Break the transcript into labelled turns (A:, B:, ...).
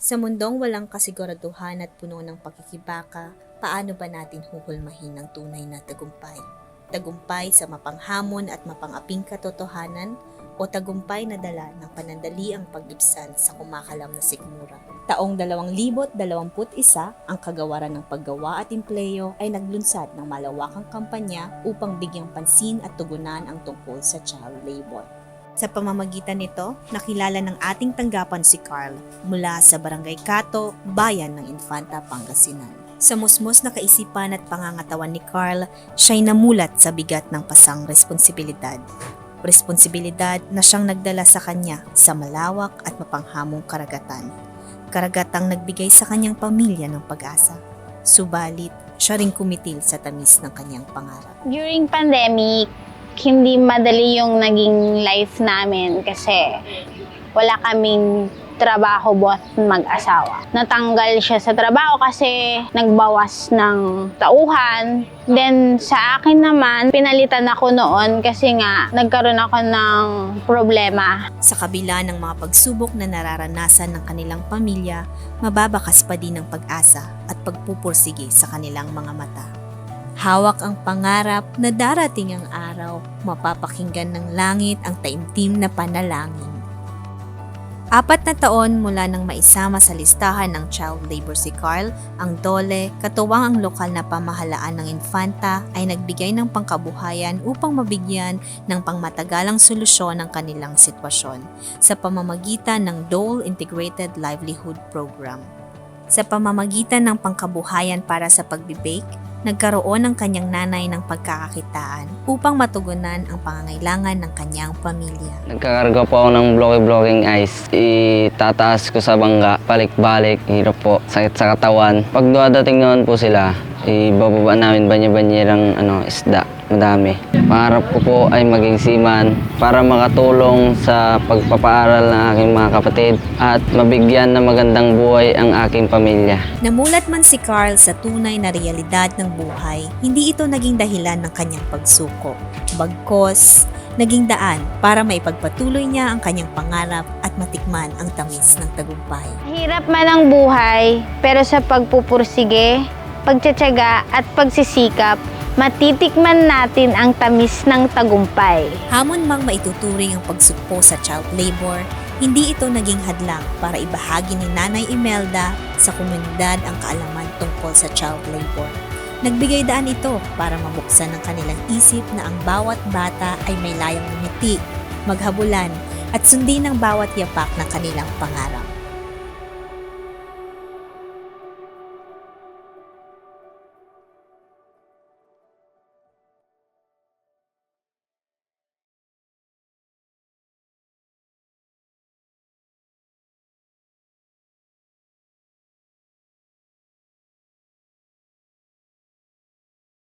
A: Sa mundong walang kasiguraduhan at puno ng pakikibaka, paano ba natin huhulmahin ang tunay na tagumpay? Tagumpay sa mapanghamon at mapangaping katotohanan o tagumpay na dala ng panandaliang pag-ibsan sa kumakalam na sikmura. Taong 2021, ang kagawaran ng paggawa at impleyo ay naglunsad ng malawakang kampanya upang bigyang pansin at tugunan ang tungkol sa child labor. Sa pamamagitan nito, nakilala ng ating tanggapan si Carl mula sa Barangay Kato, bayan ng Infanta, Pangasinan. Sa musmos na kaisipan at pangangatawan ni Carl, siya'y namulat sa bigat ng pasang responsibilidad. Responsibilidad na siyang nagdala sa kanya sa malawak at mapanghamong karagatan. Karagatang nagbigay sa kanyang pamilya ng pag-asa. Subalit, siya ring kumitil sa tamis ng kanyang pangarap.
B: During pandemic, hindi madali yung naging life namin kasi wala kaming trabaho both mag-asawa. Natanggal siya sa trabaho kasi nagbawas ng tauhan. Then sa akin naman, pinalitan ako noon kasi nga nagkaroon ako ng problema.
A: Sa kabila ng mga pagsubok na nararanasan ng kanilang pamilya, mababakas pa din ang pag-asa at pagpupursige sa kanilang mga mata. Hawak ang pangarap na darating ang araw, mapapakinggan ng langit ang taimtim na panalangin. Apat na taon mula nang maisama sa listahan ng child labor si Carl, ang DOLE, katuwang ang lokal na pamahalaan ng Infanta ay nagbigay ng pangkabuhayan upang mabigyan ng pangmatagalang solusyon ang kanilang sitwasyon sa pamamagitan ng Dole Integrated Livelihood Program. Sa pamamagitan ng pangkabuhayan para sa pagbibake, nagkaroon ng kanyang nanay ng pagkakakitaan upang matugunan ang pangangailangan ng kanyang pamilya.
C: Nagkakarga po ako ng blocky-blocking ice. Itataas ko sa bangga, balik-balik, hirap po, sakit sa katawan. Pag duwadating naman po sila, ibababa namin banya-banyerang ano, isda. Madami. Pangarap ko po ay maging seaman para makatulong sa pagpapaaral ng aking mga kapatid at mabigyan ng magandang buhay ang aking pamilya.
A: Namulat man si Carl sa tunay na realidad ng buhay, hindi ito naging dahilan ng kanyang pagsuko. Bagkos, naging daan para maipagpatuloy niya ang kanyang pangarap at matikman ang tamis ng tagumpay.
B: Hirap man ang buhay, pero sa pagpupursige, pagtsatsaga at pagsisikap, matitikman natin ang tamis ng tagumpay.
A: Hamon mang maituturing ang pagsukpo sa child labor, hindi ito naging hadlang para ibahagi ni Nanay Imelda sa komunidad ang kaalaman tungkol sa child labor. Nagbigay daan ito para mabuksan ang kanilang isip na ang bawat bata ay may layang umiti, maghabulan at sundin ang bawat yapak ng kanilang pangarap.